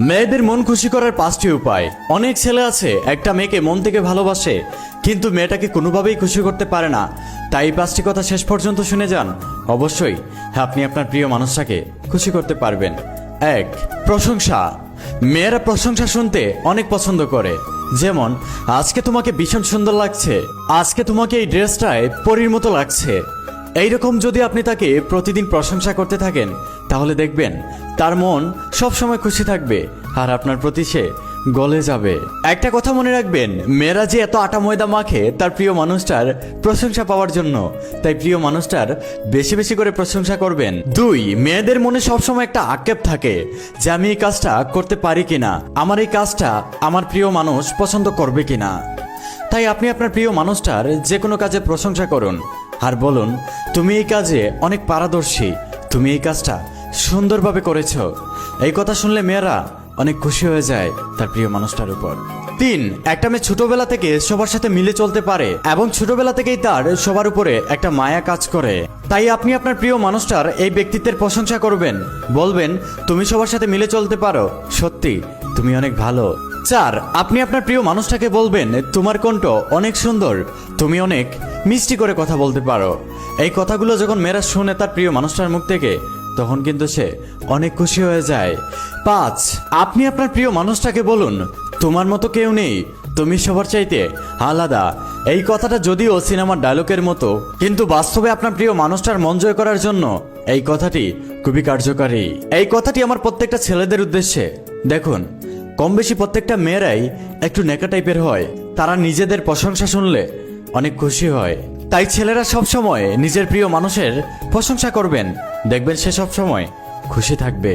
মেয়েদের মন খুশি করার পাঁচটি উপায়। অনেক ছেলে আছে, একটা মেয়েকে মন থেকে ভালোবাসে, কিন্তু মেয়েটাকে কোনোভাবেই খুশি করতে পারে না। তাই পাঁচটি কথা শেষ পর্যন্ত শুনে যান। অবশ্যই, আপনি আপনার প্রিয় মানুষটাকে খুশি করতে পারবেন। এক, প্রশংসা। মেয়েরা প্রশংসা শুনতে অনেক পছন্দ করে। যেমন, আজকে তোমাকে ভীষণ সুন্দর লাগছে, আজকে তোমাকে এই ড্রেসটায় পরীর মতো লাগছে। এইরকম যদি আপনি তাকে প্রতিদিন প্রশংসা করতে থাকেন তাহলে দেখবেন, তার মন সব সময় খুশি থাকবে আর আপনার প্রতি সে গলে যাবে। একটা কথা মনে রাখবেন, মেয়েরা যে এত আটা ময়দা মাখে, তার প্রিয় মানুষটার প্রশংসা পাওয়ার জন্য। তাই প্রিয় মানুষটার বেশি বেশি করে প্রশংসা করবেন। দুই, মেয়েদের মনে সবসময় একটা আক্ষেপ থাকে যে আমি এই কাজটা করতে পারি কিনা, আমার এই কাজটা আমার প্রিয় মানুষ পছন্দ করবে কিনা। তাই আপনি আপনার প্রিয় মানুষটার যে কোনো কাজে প্রশংসা করুন। আর বলুন, তুমি এই কাজে অনেক পারদর্শী, তুমি এই কাজটা সুন্দরভাবে করেছ। এই কথা শুনলে মেয়েরা অনেক খুশি হয়ে যায় তার প্রিয় মানুষটার উপর। তিন, একটা মেয়ে ছোটবেলা থেকে সবার সাথে মিলে চলতে পারে এবং ছোটবেলা থেকেই তার সবার উপরে একটা মায়া কাজ করে। তাই আপনি আপনার প্রিয় মানুষটার এই ব্যক্তিত্বের প্রশংসা করবেন। বলবেন, তুমি সবার সাথে মিলে চলতে পারো। সত্যি, তুমি অনেক ভালো। চার, আপনি আপনার প্রিয় মানুষটাকে বলবেন, তোমার কণ্ঠ অনেক সুন্দর। তুমি অনেক মিষ্টি করে কথা বলতে পারো। এই কথাগুলো যখন মেয়েরা শুনে তার প্রিয় মানুষটার মুখ থেকে তখন কিন্তু সে অনেক খুশি হয়ে যায়। পাঁচ, আপনি আপনার প্রিয় মানুষটাকে বলুন, তোমার মতো কেউ নেই, তুমি সবার চাইতে আলাদা। এই কথাটা যদিও সিনেমার ডায়লগের মতো, কিন্তু বাস্তবে আপনার প্রিয় মানুষটার মন জয় করার জন্য এই কথাটি খুবই কার্যকারী। এই কথাটি আমার প্রত্যেকটা ছেলেদের উদ্দেশ্যে। দেখুন কম বেশি প্রত্যেকটা মেয়েরাই একটু নেকা টাইপের হয়। তারা নিজেদের প্রশংসা শুনলে অনেক খুশি হয়। তাই ছেলেরা সব সময় নিজের প্রিয় মানুষের প্রশংসা করবেন। দেখবেন সে সব সময় খুশি থাকবে।